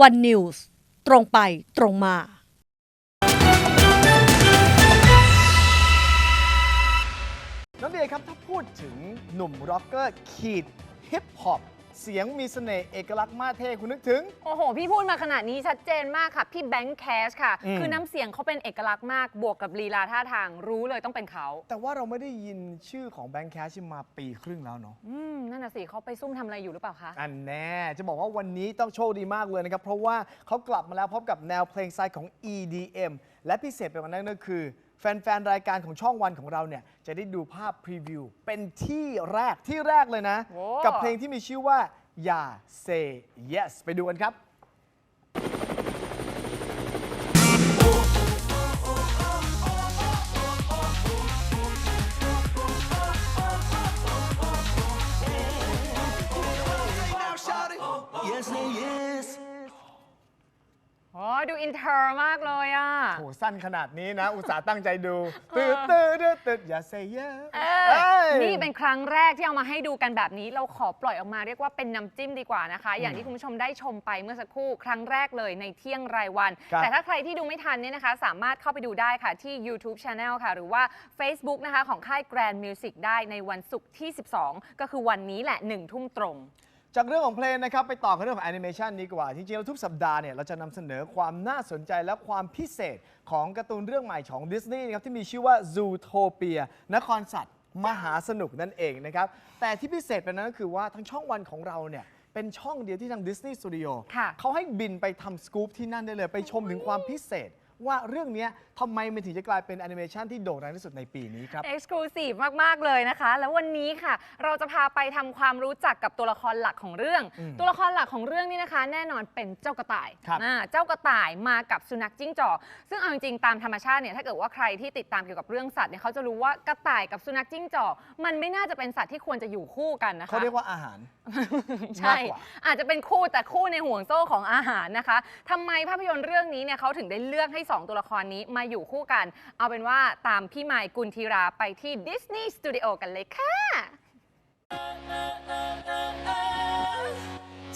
วันนิวส์ตรงไปตรงมาน้องเบียร์ครับถ้าพูดถึงหนุ่มร็อกเกอร์ขีดฮิปฮอป เสียงมีเสน่ห์เอกลักษณ์มาเท่คุณนึกถึง โอ้โห พี่พูดมาขนาดนี้ชัดเจนมากค่ะ พี่แบงค์แคชค่ะ อืม คือน้ำเสียงเขาเป็นเอกลักษณ์มาก บวกกับลีลาท่าทางรู้เลยต้องเป็นเขา แต่ว่าเราไม่ได้ยินชื่อของแบงค์แคชมาปีครึ่งแล้วเนาะอืม นั่นน่ะสิเขาไปซุ่มทำอะไรอยู่หรือเปล่าคะ อันแน่จะบอกว่าวันนี้ต้องโชคดีมากเลยนะครับ เพราะว่าเขากลับมาแล้วพร้อมกับแนวเพลงสไตล์ของ EDM และพิเศษไปกว่านั้นก็คือ แฟน ๆ รายการของช่องวันของเราเนี่ยจะได้ดูภาพพรีวิว เป็นที่แรกที่แรกเลยนะโอ้กับเพลงที่มีชื่อว่าอย่า say yes ไปดูกันครับ โอ้ดูอินเทอร์มากเลยอะ โหสั้นขนาดนี้นะ อุตส่าห์ตั้งใจดูตืดตืดตืดตืดอย่า say yes เอเอ้อยนี่เป็นครั้งแรกที่เอามาให้ดูกันแบบนี้ เราขอปล่อยออกมาเรียกว่าเป็นน้ำจิ้มดีกว่านะคะ อย่างที่คุณผู้ชมได้ชมไปเมื่อสักครู่ ครั้งแรกเลยในเที่ยงรายวันครับแต่ถ้าใครที่ดูไม่ทันเนี่ยนะคะ สามารถเข้าไปดูได้ค่ะที่ YouTube Channel ค่ะ หรือว่า Facebook นะคะของค่าย Grand Music ได้ในวันศุกร์ที่ 12 ก็คือวันนี้แหละ1ทุ่มตรง จากเรื่องของเพลงนะครับไปต่อกันเรื่องของแอนิเมชันนี้กว่าจริงๆแล้วทุกสัปดาห์เนี่ยเราจะนำเสนอความน่าสนใจและความพิเศษของการ์ตูนเรื่องใหม่ของดิสนีย์นะครับที่มีชื่อว่า Zootopia นครสัตว์มหาสนุกนั่นเองนะครับ แต่ที่พิเศษไปนั้นก็คือว่าทั้งช่องวันของเราเนี่ยเป็นช่องเดียวที่ทาง Disney Studio ค่ะ เขาให้บินไปทำสกู๊ปที่นั่นได้เลย ไปชมถึงความพิเศษ ว่าเรื่องเนี้ยทำไมมันถึงจะกลายเป็นแอนิเมชันที่โด่งดังที่สุดในปีนี้ครับ Exclusive มาก ๆ เลยนะคะ แล้ววันนี้ค่ะ เราจะพาไปทำความรู้จักกับตัวละครหลักของเรื่อง อืมตัวละครหลักของเรื่องนี่นะคะ แน่นอนเป็นเจ้ากระต่ายครับ อ่าเจ้ากระต่ายมากับสุนัขจิ้งจอก ซึ่งเอาจริงๆตามธรรมชาติเนี่ยถ้าเกิดว่าใครที่ติดตามเกี่ยวกับเรื่องสัตว์เนี่ยเขาจะรู้ว่ากระต่ายกับสุนัขจิ้งจอก มันไม่น่าจะเป็นสัตว์ที่ควรจะอยู่คู่กันนะคะ เขาเรียกว่าอาหาร ใช่ มากกว่า อาจจะเป็นคู่แต่คู่ในห่วงโซ่ของอาหารนะคะทำไมภาพยนตร์เรื่องนี้เนี่ยเขาถึงได้เลือกให้2 ตัวละครนี้มาอยู่คู่กัน เอาเป็นว่าตามพี่ไมค์กุลธีราไปที่ดิสนีย์สตูดิโอกันเลยค่ะ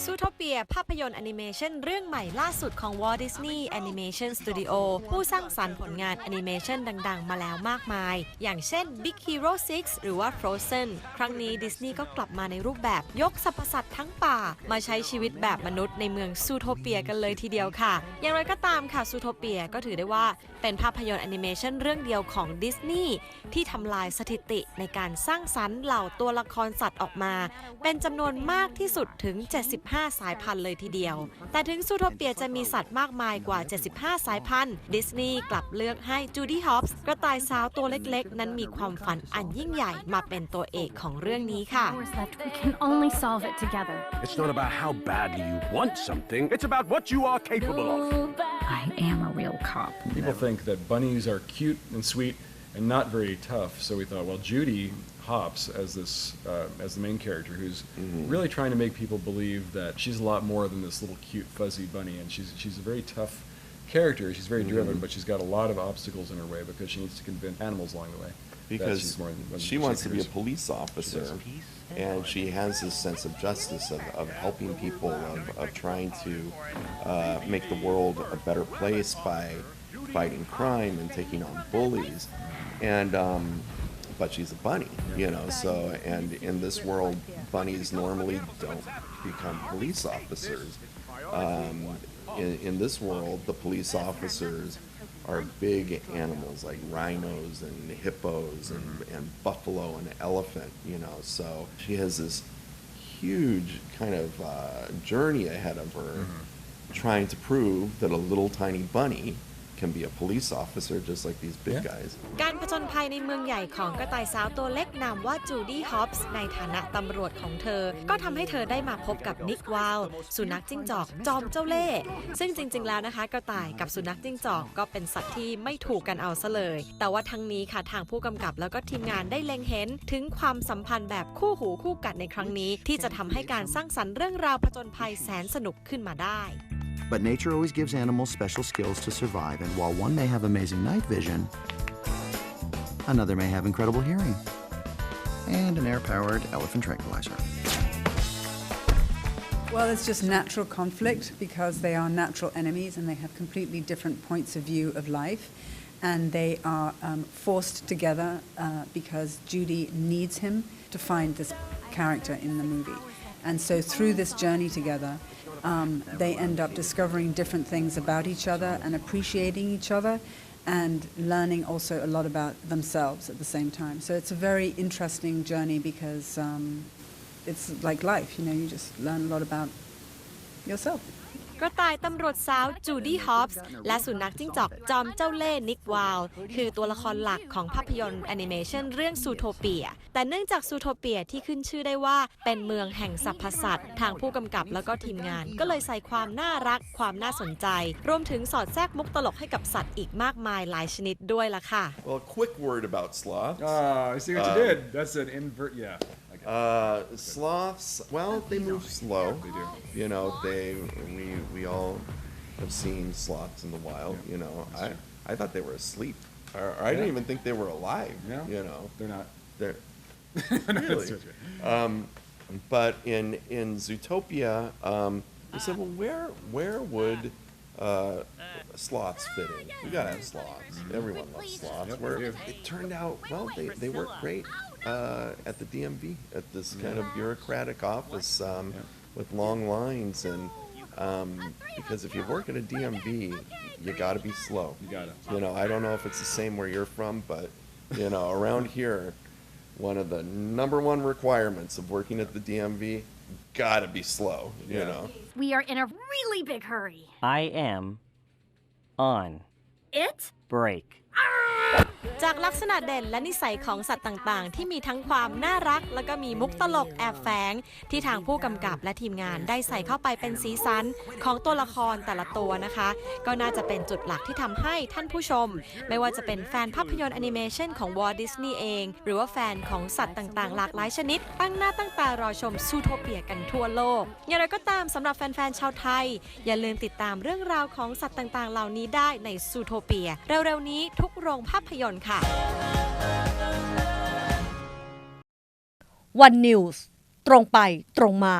ซูโทเปีย ภาพยนตร์แอนิเมชันเรื่องใหม่ล่าสุดของ Walt Disney Animation Studio ผู้สร้างสรรค์ผลงานแอนิเมชันดัง ๆ มาแล้วมากมาย อย่างเช่น Big Hero 6 หรือว่า Frozen ครั้งนี้ดิสนีย์ก็กลับมาในรูปแบบยกสรรพสัตว์ทั้งป่า มาใช้ชีวิตแบบมนุษย์ในเมืองซูโทเปียกันเลยทีเดียวค่ะ อย่างไรก็ตามค่ะซูโทเปียก็ถือได้ว่าเป็นภาพยนตร์แอนิเมชันเรื่องเดียวของดิสนีย์ที่ทำลายสถิติในการสร้างสรรค์เหล่าตัวละครสัตว์ออกมา เป็นจำนวนมากที่สุดถึง75 สายพันธุ์เลยทีเดียว แต่ถึงซูโทเปียจะมีสัตว์มากมายกว่า 75 สายพันธุ์ ดิสนีย์กลับเลือกให้จูดี้ฮอปส์กระต่ายสาวตัวเล็กๆ นั้นมีความฝันอันยิ่งใหญ่มาเป็นตัวเอกของเรื่องนี้ค่ะ hours left. We can only solve it together. It's not about how badly you want something, it's about what you are capable of. I am a real cop. People think that bunnies are cute and sweet and not very tough. So we thought, well, Judy Hopps as this uh, as the main character, who's really trying to make people believe that she's a lot more than this little cute fuzzy bunny, and she's she's a very tough character. She's very driven, but she's got a lot of obstacles in her way because she needs to convince animals along the way. that because she's more than- than she wants to be a police officer and she has this sense of justice of, of helping people of, of trying to uh, make the world a better place by fighting crime and taking on bullies. And um, but she's a bunny you know so and in this world bunnies normally don't become police officers. Um, in, in this world, the police officers are big animals like rhinos and hippos and, and buffalo and elephant, you know. So she has this huge kind of uh, journey ahead of her trying to prove that a little tiny bunny can be a police officer just like these big Yeah. guys. การผจญภัยในเมืองใหญ่ของกระต่ายสาวตัวเล็กนามว่าจูดี้ฮอปส์ในฐานะตำรวจของเธอ ก็ทำให้เธอได้มาพบกับนิกวาลสุนัขจิ้งจอกจอมเจ้าเล่ห์ซึ่งจริง ๆ แล้วนะคะ กระต่ายกับสุนัขจิ้งจอกก็เป็นสัตว์ที่ไม่ถูกกันเอาซะเลย แต่ว่าทั้งนี้ค่ะทางผู้กำกับแล้วก็ทีมงานได้เล็งเห็น ถึงความสัมพันธ์แบบคู่หูคู่กัดในครั้งนี้ ที่จะทำให้การสร้างสรรค์เรื่องราวผจญภัยแสนสนุกขึ้นมาได้ But nature always gives animals special skills to survive, and while one may have amazing night vision, another may have incredible hearing and an air powered elephant tranquilizer. Well, it's just natural conflict because they are natural enemies and they have completely different points of view of life. And they are um, forced together uh, because Judy needs him to find this character in the movie. And so through this journey together, um, they end up discovering different things about each other and appreciating each other and learning also a lot about themselves at the same time. So it's a very interesting journey because um, it's like life, you know, you just learn a lot about yourself. กระต่ายตำรวจสาวจูดี้ฮอปส์และสุนัขจิ้งจอกจอมเจ้าเล่ห์นิกวาลคือตัวละครหลักของภาพยนตร์แอนิเมชันเรื่องซูโทเปีย แต่เนื่องจากซูโทเปียที่ขึ้นชื่อได้ว่า เป็นเมืองแห่งสรรพสัตว์ ทางผู้กำกับแล้วก็ทีมงาน ก็เลยใส่ความน่ารักความน่าสนใจ รวมถึงสอดแทรกมุกตลกให้กับสัตว์อีกมากมายหลายชนิดด้วยล่ะค่ะ Well, a quick word about sloths. Oh, I see what you Um, did. That's an invert. Yeah. Okay. Uh, sloths, well, they move slow. They do. You know, they we we all have seen sloths in the wild. You know, I I thought they were asleep. Or, or I didn't Yeah. even think they were alive. No, You know, they're not. they're really. Um, but in in Zootopia, um, we said, well, where where would uh, sloths fit in? We gotta have slots. Everyone loves slots. Yep, Where we do. it turned out, well, they, they work great uh, at the DMV, at this kind of bureaucratic office um, with long lines. And um, because if you work at a DMV, you gotta be slow. You gotta. You know, I don't know if it's the same where you're from, but you know, around here, one of the number one requirements of working at the DMV, gotta be slow. You Yeah. know. We are in a really big hurry. I am on It? break. จากลักษณะเด่นและนิสัยของสัตว์ต่างๆ ที่มีทั้งความน่ารัก แล้วก็มีมุกตลกแอบแฝงที่ทางผู้กำกับและทีมงานได้ใส่เข้าไปเป็นสีสันของตัวละครแต่ละตัวนะคะ ก็น่าจะเป็นจุดหลักที่ทำให้ท่านผู้ชม ไม่ว่าจะเป็นแฟนภาพยนตร์แอนิเมชันของวอลดิสนีย์เอง หรือว่าแฟนของสัตว์ต่างๆ หลากหลายชนิด ตั้งหน้าตั้งตารอชมซูโทเปียกันทั่วโลก อย่างไรก็ตามสำหรับแฟนๆชาวไทย อย่าลืมติดตามเรื่องราวของสัตว์ต่างๆ เหล่านี้ได้ในซูโทเปีย เร็วๆนี้ทุกโรงภาพพยนตร์ค่ะวันนิวส์ตรงไปตรงมา